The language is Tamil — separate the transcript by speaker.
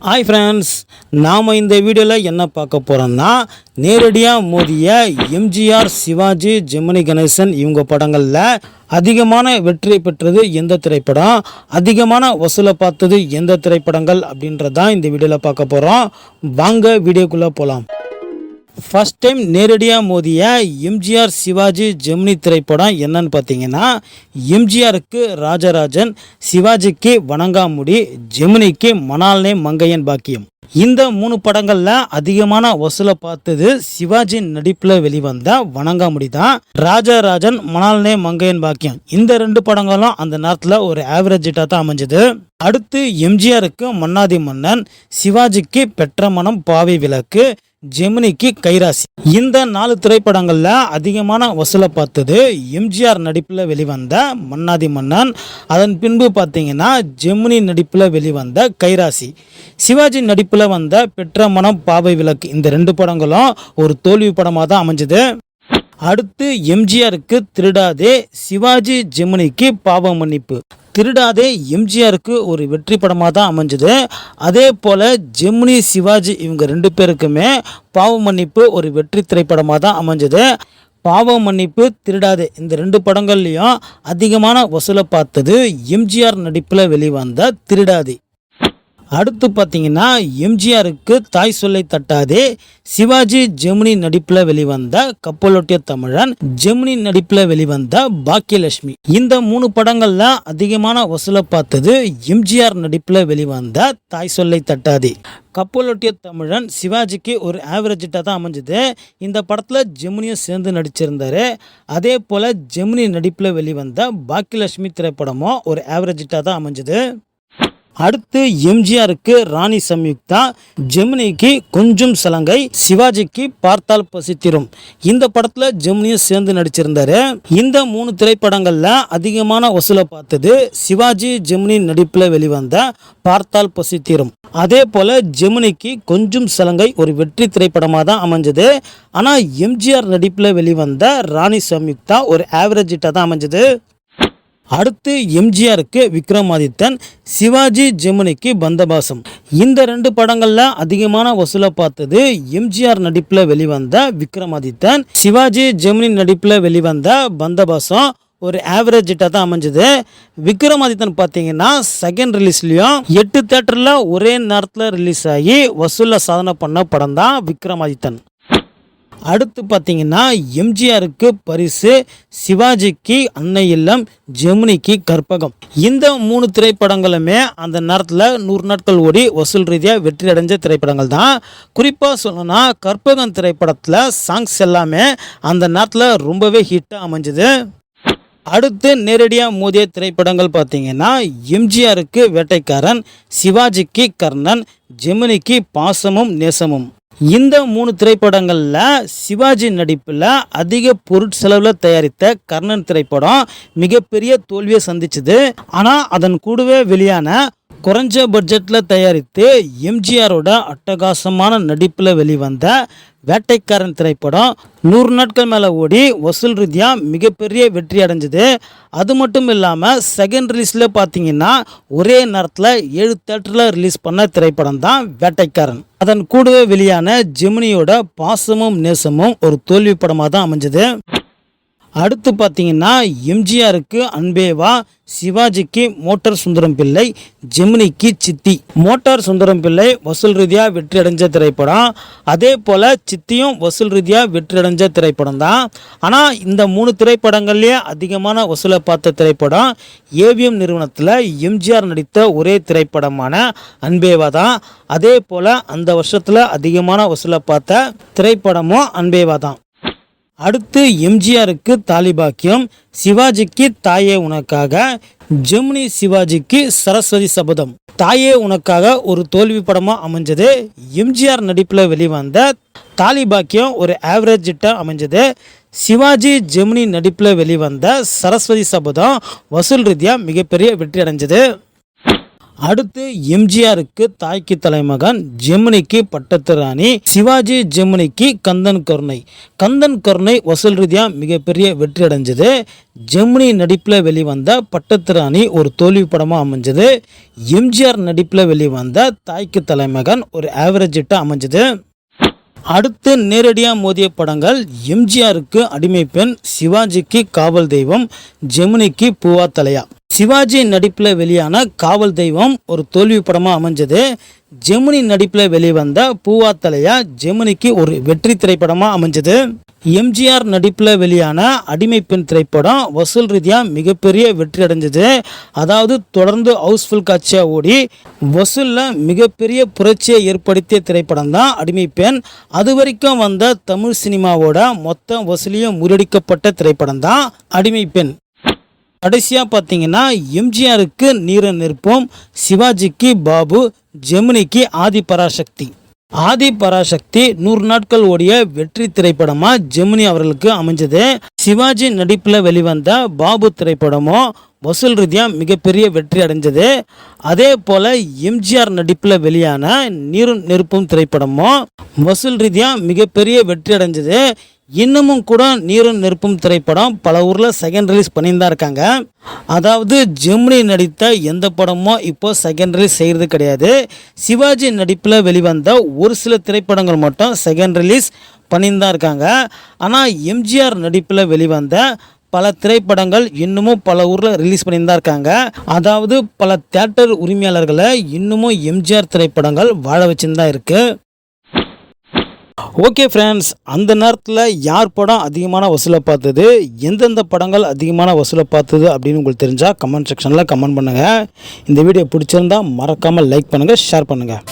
Speaker 1: ஹாய் ஃப்ரெண்ட்ஸ் நாம் இந்த வீடியோவில் என்ன பார்க்க போகிறோம்னா நேரடியாக மோதிய எம்ஜிஆர் சிவாஜி ஜெமினி கணேசன் இவங்க படங்களில் அதிகமான வெற்றி பெற்றது எந்த திரைப்படம்? அதிகமான வசூலை பார்த்தது எந்த திரைப்படங்கள் அப்படின்றதான் இந்த வீடியோவில் பார்க்க போகிறோம் வாங்க வீடியோக்குள்ளே போகலாம் ஃபர்ஸ்ட் டைம் நேரடியாக மோதிய எம்ஜிஆர் சிவாஜி ஜெமினி திரைப்படம் என்னன்னு பார்த்தீங்கன்னா எம்ஜிஆருக்கு ராஜராஜன் சிவாஜிக்கு வணங்காமுடி ஜெமினிக்கு மணால்னே மங்கையன் பாக்கியம். இந்த மூணு படங்களில் அதிகமான வசூலை பார்த்தது சிவாஜி நடிப்பில் வெளிவந்த வணங்காமுடி தான். ராஜராஜன் மணால்னே மங்கையன் பாக்கியம். இந்த ரெண்டு படங்களும் அந்த நேரத்தில் ஒரு ஆவரேஜ் ஹிட்டாக தான் அமைஞ்சது. அடுத்து எம்ஜிஆருக்கு மன்னாதி மன்னன் சிவாஜிக்கு பெற்ற மனம் பாவை விளக்கு. ஜெமினிக்கு கைராசி. இந்த நாலு திரைப்படங்களில் அதிகமான வசூலை பார்த்தது எம்ஜிஆர் நடிப்பில் வெளிவந்த மன்னாதி மன்னன். அதன் பின்பு பார்த்தீங்கன்னா ஜெமினி நடிப்பில் வெளிவந்த கைராசி. சிவாஜி நடிப்பில் வந்த பெற்ற மனம் பாவை விளக்கு. இந்த ரெண்டு படங்களும் ஒரு தோல்வி படமாக தான் அமைஞ்சது. அடுத்து எம்ஜிஆருக்கு திருடாதே சிவாஜி ஜெமினிக்கு பாவ மன்னிப்பு. திருடாதே எம்ஜிஆருக்கு ஒரு வெற்றி படமாக தான் அமைஞ்சது. அதே போல் ஜெமினி சிவாஜி இவங்க ரெண்டு பேருக்குமே பாவ மன்னிப்பு ஒரு வெற்றி திரைப்படமாக தான் அமைஞ்சது. பாவ மன்னிப்பு திருடாதே இந்த ரெண்டு படங்கள்லையும் அதிகமான வசூலை பார்த்தது எம்ஜிஆர் நடிப்பில் வெளிவந்த திருடாதே. அடுத்து பார்த்தீங்கன்னா எம்ஜிஆருக்கு தாய் சொல்லை தட்டாதே சிவாஜி ஜெமினி நடிப்பில் வெளிவந்த கப்பலொட்டிய தமிழன் ஜெமினி நடிப்பில் வெளிவந்த பாக்கியலட்சுமி. இந்த மூணு படங்கள்ல அதிகமான வசூலை பார்த்தது எம்ஜிஆர் நடிப்பில் வெளிவந்த தாய் சொல்லை தட்டாதே. கப்பலொட்டிய தமிழன் சிவாஜிக்கு ஒரு ஆவரேஜ் ஹிட்டாக தான் அமைஞ்சது. இந்த படத்தில் ஜெமினியும் சேர்ந்து நடிச்சிருந்தாரு. அதே போல் ஜெமினி நடிப்பில் வெளிவந்த பாக்கியலட்சுமி திரைப்படமும் ஒரு ஆவரேஜ் ஹிட்டாக தான் அமைஞ்சது. அடுத்து எம்ஜிஆருக்கு ராணி சம்யுக்தா ஜெமினிக்கு கொஞ்சம் சலங்கை சிவாஜிக்கு பார்த்தால் பசித்திரும். இந்த படத்தில் ஜெமினியும் சேர்ந்து நடிச்சிருந்தாரு. இந்த மூணு திரைப்படங்களில் அதிகமான வசூலை பார்த்தது சிவாஜி ஜெமினி நடிப்பில் வெளிவந்த பார்த்தால் பசித்திரும். அதே போல ஜெமினிக்கு கொஞ்சம் சலங்கை ஒரு வெற்றி திரைப்படமாக தான் அமைஞ்சது. ஆனால் எம்ஜிஆர் நடிப்பில் வெளிவந்த ராணி சம்யுக்தா ஒரு ஆவரேஜ் ஹிட்டாக தான் அமைஞ்சது. அடுத்து எம்ஜிஆருக்கு விக்ரமாதித்தன் சிவாஜி ஜெமினிக்கு பந்தபாசம். இந்த ரெண்டு படங்களில் அதிகமான வசூலை பார்த்தது எம்ஜிஆர் நடிப்பில் வெளிவந்த விக்ரமாதித்தன் சிவாஜி ஜெமினி நடிப்பில் வெளிவந்த பந்தபாசம். ஒரு ஆவரேஜ் ஹிட்டாக தான் அமைஞ்சது. விக்ரமாதித்தன் பார்த்தீங்கன்னா செகண்ட் ரிலீஸ்லேயும் எட்டு தேட்டரில் ஒரே நேரத்தில் ரிலீஸ் ஆகி வசூலில் சாதனை பண்ண படம் தான் விக்ரமாதித்தன். அடுத்து பார்த்தீங்கன்னா எம்ஜிஆருக்கு பரிசு சிவாஜிக்கு அன்னை இல்லம் ஜெமினிக்கு கற்பகம். இந்த மூணு திரைப்படங்களுமே அந்த நேரத்தில் நூறு நாட்கள் ஓடி வசூல் ரீதியாக வெற்றி அடைஞ்ச திரைப்படங்கள் தான். குறிப்பாக சொல்லணும்னா கற்பகம் திரைப்படத்தில் சாங்ஸ் எல்லாமே அந்த நேரத்தில் ரொம்பவே ஹிட்டாக அமைஞ்சது. அடுத்து நேரடியாக மோதிய திரைப்படங்கள் பார்த்தீங்கன்னா எம்ஜிஆருக்கு வேட்டைக்காரன் சிவாஜிக்கு கர்ணன் ஜெமினிக்கு பாசமும் நேசமும். இந்த மூணு திரைப்படங்களில் சிவாஜி நடிப்பில் அதிக பொருட்செலவில் தயாரித்த கர்ணன் திரைப்படம் மிகப்பெரிய தோல்வியை சந்திச்சுது. ஆனால் அதன் கூடவே வெளியான குறைஞ்ச பட்ஜெட்டில் தயாரித்து எம்ஜிஆரோட அட்டகாசமான நடிப்பில் வெளிவந்த வேட்டைக்காரன் திரைப்படம் நூறு நாட்கள் மேலே ஓடி வசூல் ரீதியாக மிகப்பெரிய வெற்றி அடைஞ்சது. அது மட்டும் இல்லாமல் செகண்ட் ரிலீஸில் பார்த்தீங்கன்னா ஒரே நேரத்தில் ஏழு தேட்டரில் ரிலீஸ் பண்ண திரைப்படம் தான் வேட்டைக்காரன். அதன் கூடவே வெளியான ஜெமினியோட பாசமும் நேசமும் ஒரு தோல்வி படமாக தான் அமைஞ்சது. அடுத்து பார்த்தீங்கன்னா எம்ஜிஆருக்கு அன்பேவா சிவாஜிக்கு மோட்டார் சுந்தரம் பிள்ளை ஜெமினிக்கு சித்தி. மோட்டார் சுந்தரம் பிள்ளை வசூல் ரீதியாக வெற்றி அடைஞ்ச திரைப்படம். அதே போல் சித்தியும் வசூல் ரீதியாக வெற்றி அடைஞ்ச திரைப்படம் தான் ஆனால் இந்த மூணு திரைப்படங்கள்லேயே அதிகமான வசூலை பார்த்த திரைப்படம் ஏவிஎம் நிறுவனத்தில் எம்ஜிஆர் நடித்த ஒரே திரைப்படமான அன்பேவா தான். அதே போல் அந்த வருஷத்தில் அதிகமான வசூலை பார்த்த திரைப்படமும் அன்பேவா தான். அடுத்து எம்ஜிஆருக்கு தாலிபாக்கியம் சிவாஜிக்கு தாயே உனக்காக ஜெமினி சிவாஜிக்கு சரஸ்வதி சபதம். தாயே உனக்காக ஒரு தோல்வி படமாக அமைஞ்சது. எம்ஜிஆர் நடிப்பில் வெளிவந்த தாலிபாக்கியம் ஒரு ஆவரேஜ் ஹிட்டாக அமைஞ்சது. சிவாஜி ஜெமினி நடிப்பில் வெளிவந்த சரஸ்வதி சபதம் வசூல் ரீதியாக மிகப்பெரிய வெற்றி அடைஞ்சது. அடுத்து எம்ஜிஆருக்கு தாய்க்கு தலைமகன் ஜெமினிக்கு பட்டத்து ராணி சிவாஜி ஜெமினிக்கு கந்தன் கருணை. கந்தன் கருணை வசூல் ரீதியாக மிகப்பெரிய வெற்றி அடைஞ்சது. ஜெமினி நடிப்பில் வெளிவந்த பட்டத்து ராணி ஒரு தோல்வி படமாக அமைஞ்சது. எம்ஜிஆர் நடிப்பில் வெளிவந்த தாய்க்கு தலைமகன் ஒரு ஆவரேஜ் ஹிட்டாக அமைஞ்சது. அடுத்து நேரடியாக மோதிய படங்கள் எம்ஜிஆருக்கு அடிமை பெண் சிவாஜிக்கு காவல் தெய்வம் ஜெமினிக்கு பூவா தலையா. சிவாஜி நடிப்பில் வெளியான காவல் தெய்வம் ஒரு தோல்வி படமாக அமைஞ்சது. ஜெமினி நடிப்பில் வெளிவந்த பூவா தலையா ஜெமினிக்கு ஒரு வெற்றி திரைப்படமாக அமைஞ்சது. எம்ஜிஆர் நடிப்பில் வெளியான அடிமை பெண் திரைப்படம் வசூல் ரீதியாக மிகப்பெரிய வெற்றி அடைஞ்சது. அதாவது தொடர்ந்து ஹவுஸ்ஃபுல் காட்சியாக ஓடி வசூலில் மிகப்பெரிய புரட்சியை ஏற்படுத்திய திரைப்படம் தான் அடிமை பெண். அது வரைக்கும் வந்த தமிழ் சினிமாவோட மொத்த வசூலியும் முறியடிக்கப்பட்ட திரைப்படம் தான் அடிமை பெண். கடைசியாக பார்த்தீங்கன்னா எம்ஜிஆருக்கு நீர நிற்போம். சிவாஜிக்கு பாபு ஜெமினிக்கு ஆதி பராசக்தி. ஆதி பராசக்தி நூறு நாட்கள் ஓடிய வெற்றி திரைப்படமாக ஜெமினி அவர்களுக்கு அமைஞ்சது. சிவாஜி நடிப்பில் வெளிவந்த பாபு திரைப்படமும் வசூல் ரீதியாக மிகப்பெரிய வெற்றி அடைஞ்சது. அதே போல் எம்ஜிஆர் நடிப்பில் வெளியான நீரும் நெருப்பும் திரைப்படமும் வசூல் ரீதியாக மிகப்பெரிய வெற்றி அடைஞ்சது. இன்னமும் கூட நீரும் நெருப்பும் திரைப்படம் பல ஊரில் செகண்ட் ரிலீஸ் பண்ணியிருந்தா இருக்காங்க. அதாவது ஜெமினி நடித்த எந்த படமும் இப்போ செகண்ட் ரிலீஸ் செய்கிறது கிடையாது. சிவாஜி நடிப்பில் வெளிவந்த ஒரு சில திரைப்படங்கள் மட்டும் செகண்ட் ரிலீஸ் பண்ணியிருந்தா இருக்காங்க. ஆனால் எம்ஜிஆர் நடிப்பில் வெளிவந்த பல திரைப்படங்கள் இன்னமும் பல ஊரில் ரிலீஸ் பண்ணியிருந்தா இருக்காங்க. அதாவது பல தேட்டர் உரிமையாளர்களை இன்னமும் எம்ஜிஆர் திரைப்படங்கள் வாழ வச்சுருந்தா தான் இருக்குது ஓகே ஃப்ரெண்ட்ஸ் அந்த நேரத்தில் யார் படம் அதிகமான வசூலை பார்த்தது? எந்தெந்த படங்கள் அதிகமான வசூலை பார்த்தது அப்படின்னு உங்களுக்கு தெரிஞ்சால் கமெண்ட் செக்ஷனில் கமெண்ட் பண்ணுங்கள் இந்த வீடியோ பிடிச்சிருந்தா மறக்காமல் லைக் பண்ணுங்கள் ஷேர் பண்ணுங்கள்